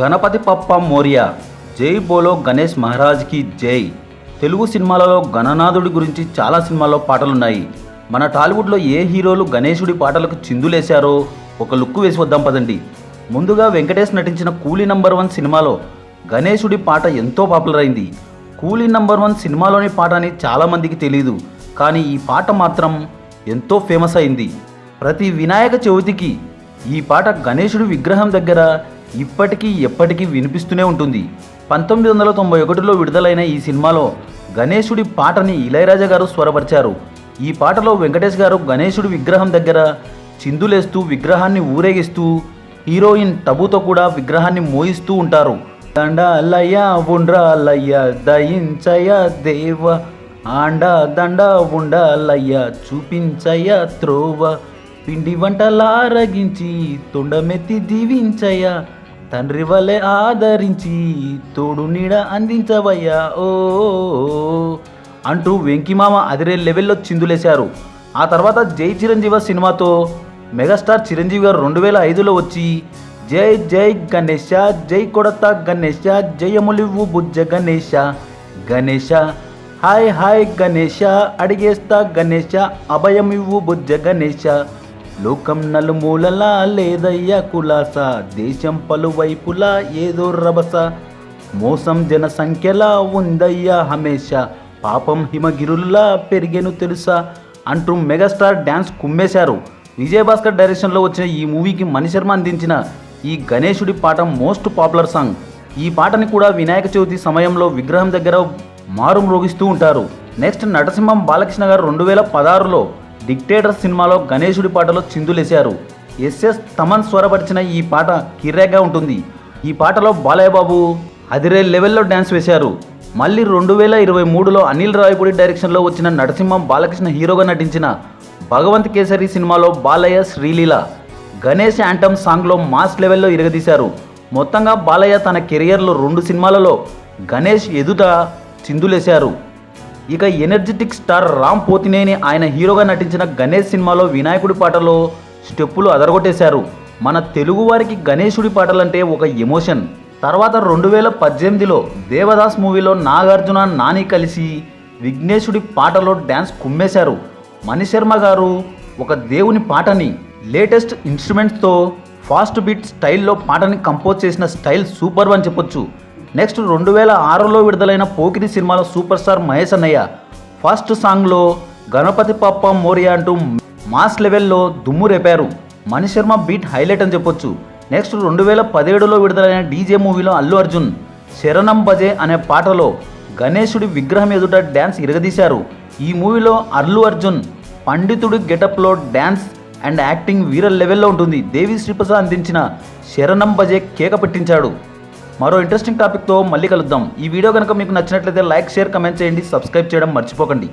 గణపతి పప్ప మోరియా. జై బోలో గణేష్ మహారాజ్కి జై. తెలుగు సినిమాలలో గణనాథుడి గురించి చాలా సినిమాల్లో పాటలున్నాయి. మన టాలీవుడ్లో ఏ హీరోలు గణేశుడి పాటలకు చిందులేశారో ఒక లుక్ వేసి వద్దాం పదండి. ముందుగా వెంకటేష్ నటించిన కూలీ నంబర్ వన్ సినిమాలో గణేశుడి పాట ఎంతో పాపులర్ అయింది. కూలీ నంబర్ వన్ సినిమాలోని పాట అని చాలామందికి తెలియదు కానీ ఈ పాట మాత్రం ఎంతో ఫేమస్ అయింది. ప్రతి వినాయక చవితికి ఈ పాట గణేశుడి విగ్రహం దగ్గర ఇప్పటికీ ఎప్పటికీ వినిపిస్తూనే ఉంటుంది. పంతొమ్మిది వందల తొంభై ఒకటిలో విడుదలైన ఈ సినిమాలో గణేశుడి పాటని ఇళయరాజా గారు స్వరపరిచారు. ఈ పాటలో వెంకటేష్ గారు గణేశుడి విగ్రహం దగ్గర చిందులేస్తూ విగ్రహాన్ని ఊరేగిస్తూ హీరోయిన్ టబుతో కూడా విగ్రహాన్ని మోయిస్తూ ఉంటారు. దండాలయ్య ఉండ్రాలయ్య దయించయ దేవ. ఆండ దండ ఉండాలయ్య చూపించయ త్రోవ. పిండి వంటలారగించి తొండమెత్తి దీవించయ తండ్రి వలె ఆదరించి తోడు నీడ అందించవయ్యా. ఓ అంటూ వెంకిమామ అదిరే లెవెల్లో చిందులేశారు. ఆ తర్వాత జై చిరంజీవ సినిమాతో మెగాస్టార్ చిరంజీవి గారు రెండు వేల ఐదులో వచ్చి జై జై గణేష జై కొడత గణేష జయములివ్వు బుజ్జ గణేష గణేష హాయ్ హాయ్ గణేష అడిగేస్తా గణేష అభయమివ్వు బుజ్జ గణేష లోకం నలుమూలలా లేదయ్యా కులాస దేశం పలువైపులా ఏదో రభస. మోసం జనసంఖ్యలా ఉందయ్యా హమేష పాపం హిమగిరుల్లా పెరిగేను తెలుసా? అంటూ మెగాస్టార్ డ్యాన్స్ కుమ్మేశారు. విజయభాస్కర్ డైరెక్షన్లో వచ్చిన ఈ మూవీకి మణిశర్మ అందించిన ఈ గణేశుడి పాట మోస్ట్ పాపులర్ సాంగ్. ఈ పాటని కూడా వినాయక చవితి సమయంలో విగ్రహం దగ్గర మారు మ్రోగిస్తూ ఉంటారు. నెక్స్ట్ నటసింహం బాలకృష్ణ గారు రెండు వేల పదహారులో డిక్టేటర్ సినిమాలో గణేశుడి పాటలో చిందులేశారు. ఎస్ఎస్ తమన్ స్వరపరిచిన ఈ పాట కిర్రాగా ఉంటుంది. ఈ పాటలో బాలయ్య బాబు అదిరే లెవెల్లో డ్యాన్స్ వేశారు. మళ్ళీ రెండు వేల ఇరవై మూడులో అనిల్ రాయపూడి డైరెక్షన్లో వచ్చిన నరసింహం బాలకృష్ణ హీరోగా నటించిన భగవంత్ కేసరి సినిమాలో బాలయ్య శ్రీలీల గణేష్ యాంటమ్ సాంగ్లో మాస్ లెవెల్లో ఇరగదీశారు. మొత్తంగా బాలయ్య తన కెరియర్లో రెండు సినిమాలలో గణేష్ ఎదుట చిందులేశారు. ఇక ఎనర్జెటిక్ స్టార్ రామ్ పోతినేని ఆయన హీరోగా నటించిన గణేష్ సినిమాలో వినాయకుడి పాటలో స్టెప్పులు అదరగొట్టేశారు. మన తెలుగువారికి గణేశుడి పాటలంటే ఒక ఎమోషన్. తర్వాత రెండు వేల పద్దెనిమిదిలో దేవదాస్ మూవీలో నాగార్జున నాని కలిసి విఘ్నేశుడి పాటలో డ్యాన్స్ కుమ్మేశారు. మణిశర్మ గారు ఒక దేవుని పాటని లేటెస్ట్ ఇన్స్ట్రుమెంట్స్తో ఫాస్ట్ బీట్ స్టైల్లో పాటని కంపోజ్ చేసిన స్టైల్ సూపర్ అని చెప్పొచ్చు. నెక్స్ట్ రెండు వేల ఆరులో విడుదలైన పోకిరి సినిమాలో సూపర్ స్టార్ మహేష్ అన్నయ్య ఫస్ట్ సాంగ్లో గణపతి పప్ప మోరియా అంటూ మాస్ లెవెల్లో దుమ్ము రేపారు. మణిశర్మ బీట్ హైలైట్ అని చెప్పొచ్చు. నెక్స్ట్ రెండు వేల పదిహేడులో విడుదలైన డీజే మూవీలో అల్లు అర్జున్ శరణం బజే అనే పాటలో గణేశుడి విగ్రహం ఎదుట డ్యాన్స్ ఇరగదీశారు. ఈ మూవీలో అల్లు అర్జున్ పండితుడి గెటప్లో డ్యాన్స్ అండ్ యాక్టింగ్ వీరల్ లెవెల్లో ఉంటుంది. దేవి శ్రీప్రసాద్ అందించిన శరణం బజే కేక పెట్టించాడు. మరో ఇంట్రెస్టింగ్ టాపిక్తో మళ్ళీ కలుద్దాం. ఈ వీడియో కనుక మీకు నచ్చినట్లయితే లైక్ షేర్ కమెంట్ చేయండి. సబ్స్క్రైబ్ చేయడం మర్చిపోకండి.